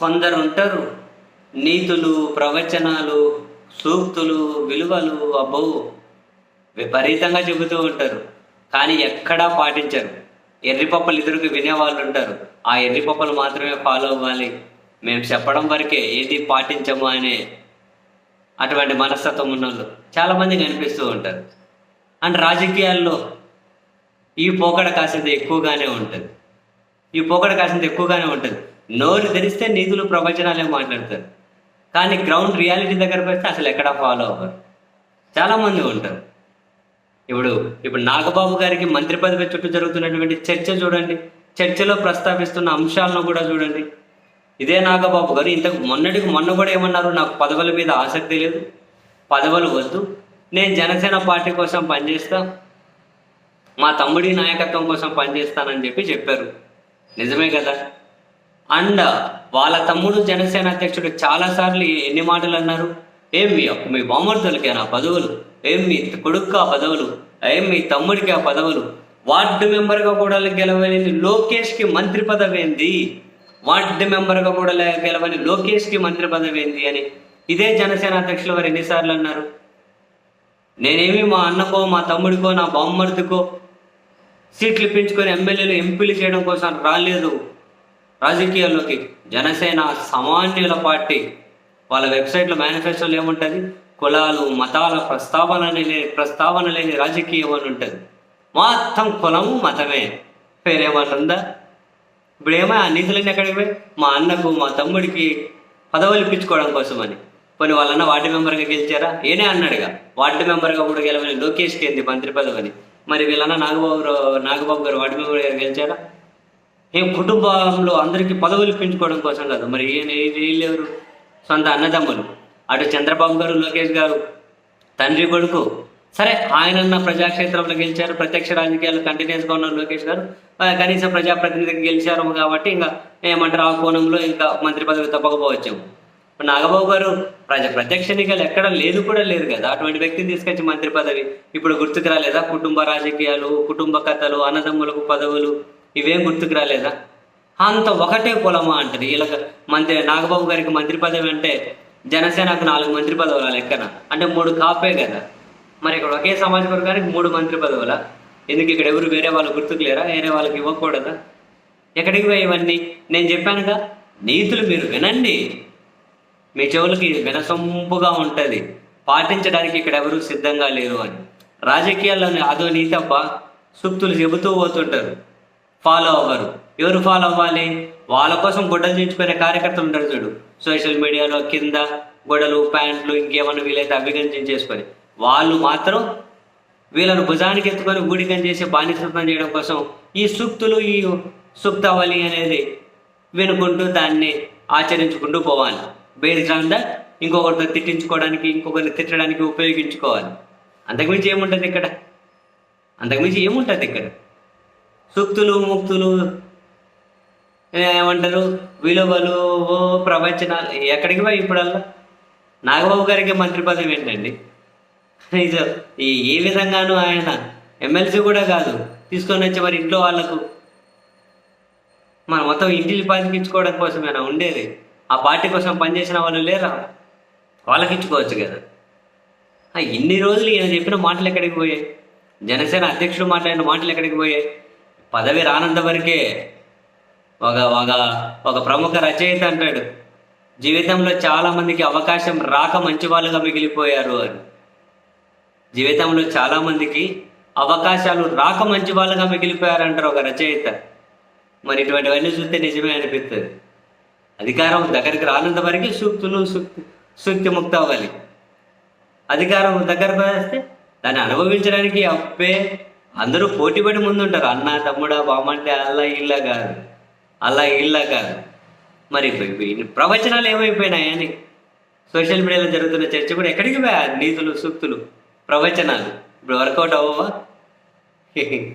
కొందరు ఉంటారు నీతులు ప్రవచనాలు సూక్తులు విలువలు అబ్బో విపరీతంగా చెబుతూ ఉంటారు. కానీ ఎక్కడా పాటించరు. ఎర్రిపప్పలు ఎదురుకు వినేవాళ్ళు ఉంటారు ఆ ఎర్రిపప్పలు మాత్రమే ఫాలో అవ్వాలి. మేము చెప్పడం వరకే ఏది పాటించము అనే అటువంటి మనస్తత్వం ఉన్న వాళ్ళు చాలామంది కనిపిస్తూ ఉంటారు. అండ్ రాజకీయాల్లో ఈ పోకడ కాసింత ఎక్కువగానే ఉంటుంది. ఈ పోకడ కాసింత ఎక్కువగానే ఉంటుంది. నోరు తెరిస్తే నీతులు ప్రవచనాలే మాట్లాడతారు. కానీ గ్రౌండ్ రియాలిటీ దగ్గరకు వస్తే అసలు ఎక్కడ ఫాలో అవ్వరు. చాలామంది ఉంటారు. ఇప్పుడు ఇప్పుడు నాగబాబు గారికి మంత్రి పదవి చుట్టూ జరుగుతున్నటువంటి చర్చ చూడండి. చర్చలో ప్రస్తావిస్తున్న అంశాలను కూడా చూడండి. ఇదే నాగబాబు గారు ఇంతకు మొన్నటికి మొన్న కూడా ఏమన్నారు? నాకు పదవుల మీద ఆసక్తి లేదు. పదవులు వద్దు. నేను జనసేన పార్టీ కోసం పనిచేస్తా. మా తమ్ముడి నాయకత్వం కోసం పనిచేస్తానని చెప్పి చెప్పారు. నిజమే కదా? అండ్ వాళ్ళ తమ్ముడు జనసేన అధ్యక్షుడు చాలాసార్లు ఎన్ని మాటలు అన్నారు? ఏం మీ మీ బామర్దులకి ఆ పదవులు? ఏం మీ కొడుకు ఆ పదవులు? ఏం మీ తమ్ముడికి ఆ పదవులు? వార్డు మెంబర్గా కూడా గెలవని లోకేష్కి మంత్రి పదవి ఏంది? వార్డు మెంబర్గా కూడా గెలవని లోకేష్కి మంత్రి పదవి ఏంది? అని ఇదే జనసేన అధ్యక్షులు వారు ఎన్నిసార్లు అన్నారు? నేనేమి మా అన్నకో మా తమ్ముడికో నా బామ్మర్దికో సీట్లు పెంచుకొని ఎమ్మెల్యేలు ఎంపీలు చేయడం కోసం రాలేదు. రాజకీయాల్లోకి జనసేన సామాన్యుల పార్టీ వాళ్ళ వెబ్సైట్లో మేనిఫెస్టోలు ఏముంటుంది? కులాలు మతాల ప్రస్తావన లేని ప్రస్తావన లేని రాజకీయం అని ఉంటుంది. మొత్తం కులము మతమే. పేరేమంటుందా ఉందా? ఇప్పుడు ఏమో ఆ నిధులన్నీ ఎక్కడికి పోయి? మా అన్నకు మా తమ్ముడికి పదవులు ఇప్పించుకోవడం కోసమని. కొన్ని వాళ్ళన్న వార్డు మెంబర్గా గెలిచారా? ఏనే అన్నాడుగా. వార్డు మెంబర్గా కూడా గెలవని లోకేష్కి ఏంది మంత్రి పదవిని? మరి వీళ్ళన్న నాగబాబు గారు- నాగబాబు గారు వార్డు మెంబర్గా గెలిచారా? ఏం కుటుంబంలో అందరికీ పదవులు పెంచుకోవడం కోసం కాదు. మరి ఈయన వీళ్ళెవరు సొంత అన్నదమ్ములు. అటు చంద్రబాబు గారు లోకేష్ గారు తండ్రి కొడుకు. సరే ఆయనన్న ప్రజాక్షేత్రంలో గెలిచారు. ప్రత్యక్ష రాజకీయాలు కంటిన్యూస్గా ఉన్నారు లోకేష్ గారు. కనీసం ప్రజాప్రతినిధిగా గెలిచారు కాబట్టి ఇంకా ఏమంటారు? ఆ కోణంలో ఇంకా మంత్రి పదవి తప్పకపోవచ్చు. నాగబాబు గారు ప్రజ ప్రత్యక్ష ఎన్నికలు ఎక్కడ లేదు కూడా లేదు కదా. అటువంటి వ్యక్తిని తీసుకొచ్చి మంత్రి పదవి ఇప్పుడు గుర్తుకు రాలేదా? కుటుంబ రాజకీయాలు కుటుంబ కథలు అన్నదమ్ములకు పదవులు ఇవేం గుర్తుకు రాలేదా? అంత ఒకటే కులమా అంటది. వీళ్ళకి మంత్రి నాగబాబు గారికి మంత్రి పదవి అంటే జనసేనకు నాలుగు మంత్రి పదవుల లెక్కన. అంటే మూడు కాపే కదా. మరి ఇక్కడ ఒకే సమాజ వర్గానికి మూడు మంత్రి పదవుల. ఎందుకు ఇక్కడ ఎవరు వేరే వాళ్ళు గుర్తుకు లేరా వేరే వాళ్ళకి ఇవ్వకూడదా? ఎక్కడికి పోయి ఇవన్నీ? నేను చెప్పానుగా నీతులు మీరు వినండి. మీ చెవులకి వినసొంపుగా ఉంటుంది. పాటించడానికి ఇక్కడ ఎవరు సిద్ధంగా లేరు అని. రాజకీయాల్లోని అదో నీతప్ప సూక్తులు చెబుతూ పోతుంటారు. ఫాలో అవ్వరు. ఎవరు ఫాలో అవ్వాలి? వాళ్ళ కోసం గొడ్డలు దించుకునే కార్యకర్తలు ఉంటారు చూడు. సోషల్ మీడియాలో కింద గొడవలు ప్యాంట్లు ఇంకేమన్నా వీలైతే అభిగంచం చేసుకొని వాళ్ళు మాత్రం వీళ్ళను భుజానికి ఎత్తుకొని ఊడికం చేసి బానిసత్వం చేయడం కోసం ఈ సూక్తులు ఈ సూక్తావళి అనేది వినుకుంటూ దాన్ని ఆచరించుకుంటూ పోవాలి. బేస్డ్ ఆన్ దట్ ఇంకొకరితో తిట్టించుకోవడానికి ఇంకొకరిని తిట్టడానికి ఉపయోగించుకోవాలి. అంతకుమించి ఏముంటుంది ఇక్కడ? అంతకుమించి ఏముంటుంది ఇక్కడ? సూక్తులు ముక్తులు ఏమంటారు? విలువలు ఓ ప్రవచనాలు ఎక్కడికి పోయి ఇప్పుడల్లా? నాగబాబు గారికి మంత్రి పదవి ఏంటండి? ఇది ఈ ఏ విధంగానూ ఆయన ఎమ్మెల్సీ కూడా కాదు. తీసుకొని వచ్చే మరి ఇంట్లో వాళ్ళకు మన మొత్తం ఇంటిని బతికించుకోవడం కోసమేనా ఉండేది? ఆ పార్టీ కోసం పనిచేసిన వాళ్ళు లేరా? వాళ్ళకి ఇచ్చుకోవచ్చు కదా. ఇన్ని రోజులు ఈయన చెప్పిన మాటలు ఎక్కడికి పోయాయి? జనసేన అధ్యక్షుడు మాట్లాడిన మాటలు ఎక్కడికి పోయాయి? పదవి రానంత వరకే ఒక ఒక ఒక ప్రముఖ రచయిత అంటాడు. జీవితంలో చాలా మందికి అవకాశం రాక మంచి వాళ్ళుగా మిగిలిపోయారు అని. జీవితంలో చాలా మందికి అవకాశాలు రాక మంచి వాళ్ళుగా మిగిలిపోయారు అంటారు ఒక రచయిత. మరి ఇటువంటివన్నీ చూస్తే నిజమే అనిపిస్తుంది. అధికారం దగ్గరికి రానంత వరకు సూక్తులు సూక్తి సూక్తి ముక్త అవ్వాలి అధికారం దగ్గరకు వస్తే దాన్ని అనుభవించడానికి అప్పే అందరూ పోటీపడి ముందుంటారు. అన్న తమ్ముడా బామంటే అల్లా ఇల్లా కాదు. అలా ఇల్లా కాదు. మరి ప్రవచనాలు ఏమైపోయినాయని సోషల్ మీడియాలో జరుగుతున్న చర్చ కూడా ఎక్కడికి పోయా? నీతులు సూక్తులు ప్రవచనాలు. ఇప్పుడు వర్కౌట్ అవ్వవా?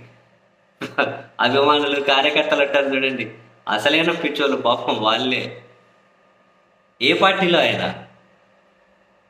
అభిమానులు కార్యకర్తలు అంటారు చూడండి. అసలైన పిచ్చోళ్ళు పాపం వాళ్ళే. ఏ పార్టీలో అయినా.